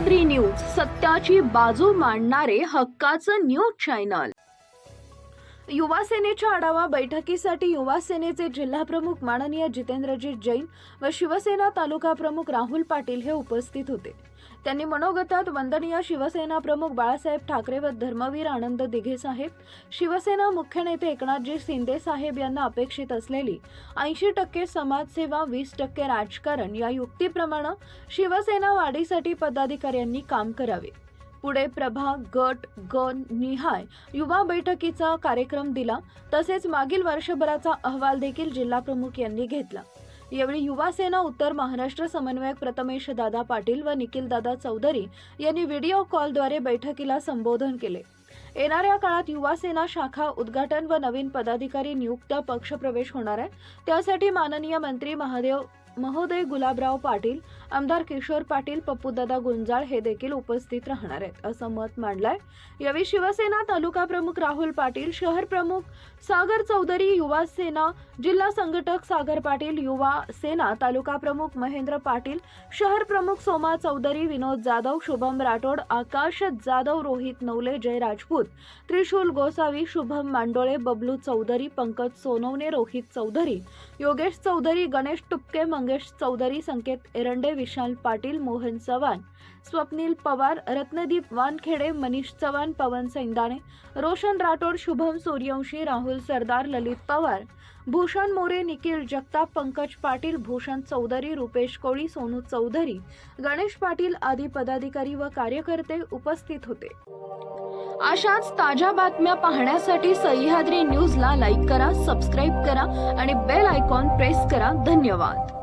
Sahyadri news सत्याची बाजू मांडणारे हक्काचं न्यूज चॅनल. युवा सेनेच्या आढावा बैठकीसाठी युवा सेनेचे जिल्हाप्रमुख माननीय जितेंद्रजी जैन व शिवसेना तालुका प्रमुख राहुल पाटील हे उपस्थित होते. त्यांनी मनोगतात वंदनीय शिवसेना प्रमुख बाळासाहेब ठाकरे व धर्मवीर आनंद दिघे साहेब शिवसेना मुख्य नेते एकनाथजी शिंदे साहेब यांना अपेक्षित असलेली ऐंशी टक्के समाजसेवा वीस टक्के राजकारण या युक्तीप्रमाणे शिवसेना वाढीसाठी पदाधिकाऱ्यांनी काम करावे. पुढे प्रभाग गट गण निहाय युवा बैठकीचा कार्यक्रम दिला. तसेच मागील वर्षभराचा अहवाल देखील जिल्हाप्रमुख यांनी घेतला. यावेळी युवा सेना उत्तर महाराष्ट्र समन्वयक प्रथमेश दादा पाटील व निखिल दादा चौधरी यांनी व्हिडिओ कॉलद्वारे बैठकीला संबोधन केले. येणाऱ्या काळात युवा सेना शाखा उद्घाटन व नवीन पदाधिकारी नियुक्त पक्षप्रवेश होणार आहे. त्यासाठी माननीय मंत्री महादेव महोदय गुलाबराव पाटील आमदार किशोर पाटील पप्पूदादा गुंजाळ हे देखील उपस्थित राहणार आहेत असं मत मांडलंय. यावेळी शिवसेना तालुका प्रमुख राहुल पाटील शहर प्रमुख सागर चौधरी युवा सेना जिल्हा संघटक सागर पाटील युवा सेना तालुका प्रमुख महेंद्र पाटील शहर प्रमुख सोमा चौधरी विनोद जाधव शुभम राठोड आकाश जाधव रोहित नवले जय राजपूत त्रिशूल गोसावी शुभम मांडोळे बबलू चौधरी पंकज सोनवणे रोहित चौधरी योगेश चौधरी गणेश टुपके मंगेश चौधरी संकेत एरंडे विशाल पाटील मोहन चव्हाण स्वप्नील पवार रत्नदीप वानखेडे मनीष चव्हाण पवन सैंदाणे रोशन राठोड शुभम सूर्यवंशी राहुल सरदार ललित पवार भूषण मोरे निखिल जगताप पंकज पाटील भूषण चौधरी रुपेश कोळी सोनू चौधरी गणेश पाटील आदी पदाधिकारी व कार्यकर्ते उपस्थित होते. अशाच ताज्या बातम्या पाहण्यासाठी सह्याद्री न्यूजला लाईक करा सबस्क्राईब करा आणि बेल आयकॉन प्रेस करा. धन्यवाद.